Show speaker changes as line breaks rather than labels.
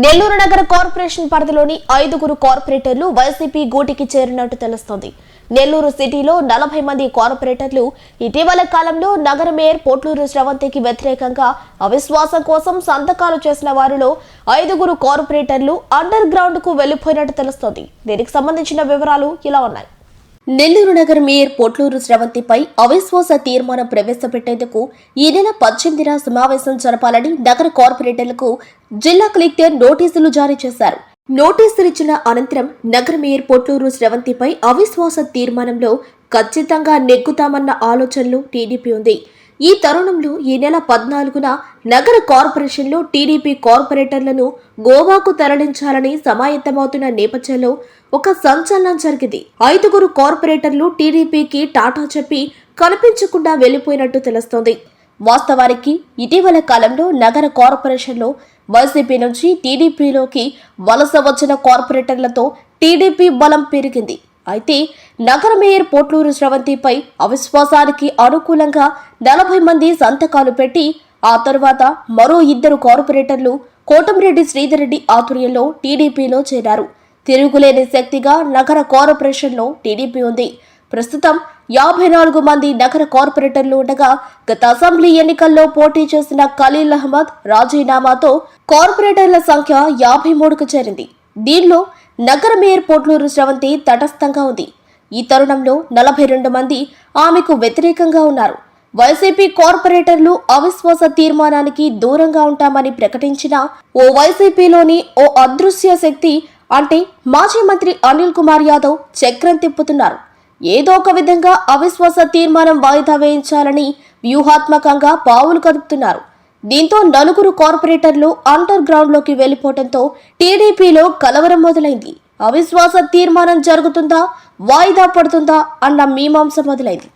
నెల్లూరు నగర కార్పొరేషన్ పరిధిలోని ఐదుగురు కార్పొరేటర్లు వైసీపీ గూటికి చేరినట్టు తెలుస్తోంది. నెల్లూరు సిటీలో నలభై మంది కార్పొరేటర్లు ఇటీవల కాలంలో నగర మేయర్ పోట్లూరు శ్రవంతికి వ్యతిరేకంగా అవిశ్వాసం కోసం సంతకాలు చేసిన వారిలో ఐదుగురు కార్పొరేటర్లు అండర్ గ్రౌండ్కు వెళ్ళిపోయినట్టు తెలుస్తోంది. దీనికి సంబంధించిన వివరాలు ఇలా ఉన్నాయి. నెల్లూరు నగర్ మేయర్ పొట్లూరు స్రవంతిపై అవిశ్వాస తీర్మానం ప్రవేశపెట్టేందుకు ఈ నెల పద్దెనిమిదిన సమావేశం జరపాలని నగర కార్పొరేటర్లకు జిల్లా కలెక్టర్ నోటీసులు జారీ చేశారు. నోటీసులు ఇచ్చిన అనంతరం నగర మేయర్ పొట్లూరు స్రవంతిపై అవిశ్వాస తీర్మానంలో ఖచ్చితంగా నెగ్గుతామన్న ఆలోచనలు టీడీపీ ఉంది. ఈ తరుణంలో ఈ నెల పద్నాలుగున నగర కార్పొరేషన్లో టీడీపీ కార్పొరేటర్లను గోవాకు తరలించాలని సమాయత్తమవుతున్న నేపథ్యంలో ఒక సంచలనం జరిగింది. ఐదుగురు కార్పొరేటర్లు టీడీపీకి టాటా చెప్పి కనిపించకుండా వెళ్ళిపోయినట్టు తెలుస్తోంది. వాస్తవానికి ఇటీవల కాలంలో నగర కార్పొరేషన్లో వైసీపీ నుంచి టీడీపీలోకి వలస వచ్చిన కార్పొరేటర్లతో టీడీపీ బలం పెరిగింది. అయితే నగర మేయర్ పోట్లూరు స్రవంతిపై అవిశ్వాసానికి అనుకూలంగా నలభై మంది సంతకాలు పెట్టి ఆ తర్వాత మరో ఇద్దరు కార్పొరేటర్లు కోటమిరెడ్డి శ్రీధర్ రెడ్డి ఆధ్వర్యంలో టీడీపీలో చేరారు. తిరుగులేని శక్తిగా నగర కార్పొరేషన్లో టీడీపీ ఉంది. ప్రస్తుతం యాభై నాలుగు మంది నగర కార్పొరేటర్లు ఉండగా గత అసెంబ్లీ ఎన్నికల్లో పోటీ చేసిన ఖలీల్ అహ్మద్ రాజీనామాతో కార్పొరేటర్ల సంఖ్య యాభై మూడుకు చేరింది. దీనిలో నగర మేయర్ పోట్లూరు స్రవంతి తటస్థంగా ఉంది. ఈ తరుణంలో నలభై రెండు మంది ఆమెకు వ్యతిరేకంగా ఉన్నారు. వైసీపీ కార్పొరేటర్లు అవిశ్వాస తీర్మానానికి దూరంగా ఉంటామని ప్రకటించిన ఓ వైసీపీలోని ఓ అదృశ్య శక్తి అంటే మాజీ మంత్రి అనిల్ కుమార్ యాదవ్ చక్రం తిప్పుతున్నారు. ఏదో ఒక విధంగా అవిశ్వాస తీర్మానం వాయిదా వేయించాలని వ్యూహాత్మకంగా పావులు కదుపుతున్నారు. దీంతో నలుగురు కార్పొరేటర్లు అండర్ గ్రౌండ్లోకి వెళ్ళిపోవడంతో టీడీపీలో కలవరం మొదలైంది. అవిశ్వాస తీర్మానం జరుగుతుందా? వాయిదా పడుతుందా? అన్న మీమాంస మొదలైంది.